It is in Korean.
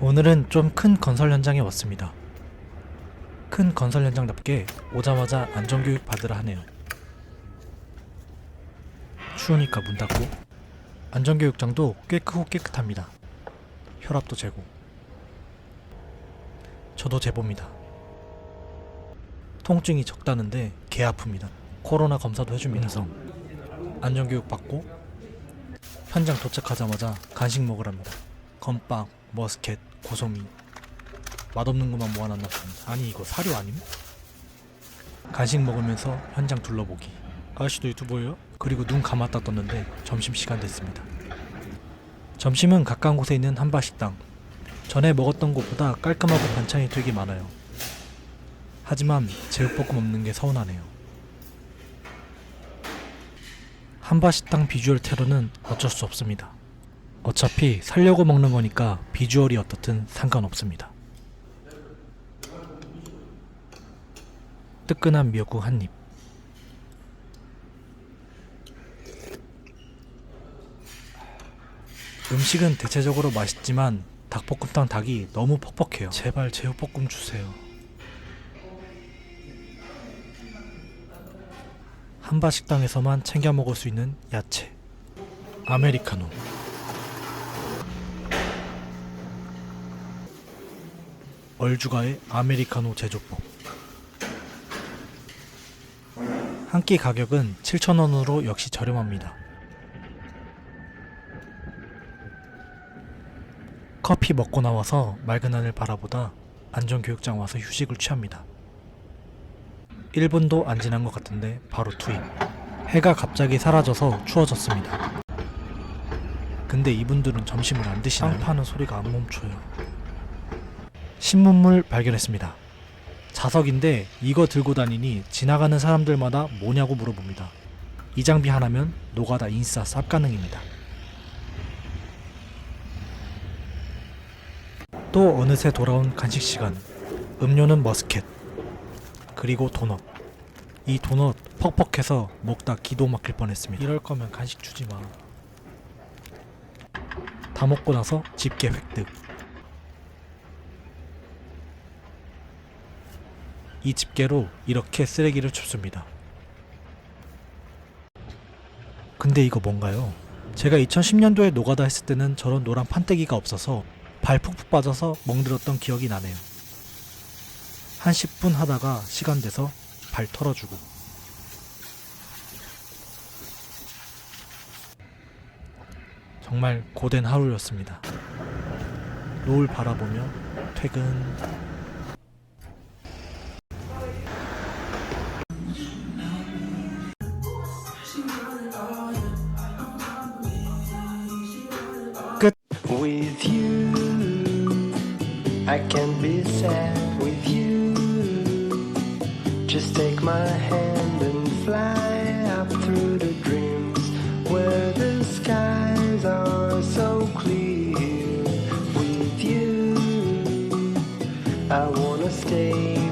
오늘은 좀 큰 건설 현장에 왔습니다. 큰 건설 현장답게 오자마자 안전교육 받으라 하네요. 추우니까 문 닫고 안전교육장도 꽤 크고 깨끗합니다. 혈압도 재고 저도 재봅니다. 통증이 적다는데 개 아픕니다. 코로나 검사도 해줍니다. 성 안전교육 받고 현장 도착하자마자 간식 먹으랍니다. 건빵, 머스켓, 고소미 맛없는 것만 모아놨나 봅니다. 아니 이거 사료 아님? 간식 먹으면서 현장 둘러보기. 아저씨도 유튜버예요? 그리고 눈 감았다 떴는데 점심시간 됐습니다. 점심은 가까운 곳에 있는 한바식당. 전에 먹었던 곳보다 깔끔하고 반찬이 되게 많아요. 하지만 제육볶음 없는 게 서운하네요. 한바식당 비주얼 테러는 어쩔 수 없습니다. 어차피 살려고 먹는 거니까 비주얼이 어떻든 상관없습니다. 뜨끈한 미역국 한 입. 음식은 대체적으로 맛있지만 닭볶음탕 닭이 너무 퍽퍽해요. 제발 제육볶음 주세요. 한바 식당에서만 챙겨 먹을 수 있는 야채. 아메리카노. 얼주가의 아메리카노 제조법. 한 끼 가격은 7,000원으로 역시 저렴합니다. 커피 먹고 나와서 맑은 하늘 바라보다 안전교육장 와서 휴식을 취합니다. 1분도 안 지난 것 같은데 바로 투입. 해가 갑자기 사라져서 추워졌습니다. 근데 이분들은 점심을 안 드시나요? 빵 파는 소리가 안 멈춰요. 신문물 발견했습니다. 자석인데 이거 들고 다니니 지나가는 사람들마다 뭐냐고 물어봅니다. 이 장비 하나면 노가다 인싸 쌉 가능입니다. 또 어느새 돌아온 간식 시간. 음료는 머스켓. 그리고 도넛. 이 도넛 퍽퍽해서 먹다 기도 막힐 뻔했습니다. 이럴 거면 간식 주지 마. 다 먹고 나서 집게 획득. 이 집게로 이렇게 쓰레기를 줍습니다. 근데 이거 뭔가요? 제가 2010년도에 노가다 했을 때는 저런 노란 판때기가 없어서 발 푹푹 빠져서 멍들었던 기억이 나네요. 한 10분 하다가 시간 돼서 발 털어주고. 정말 고된 하루였습니다. 노을 바라보며 퇴근. I can be sad with you. Just take my hand and fly up through the dreams where the skies are so clear. With you, I wanna stay.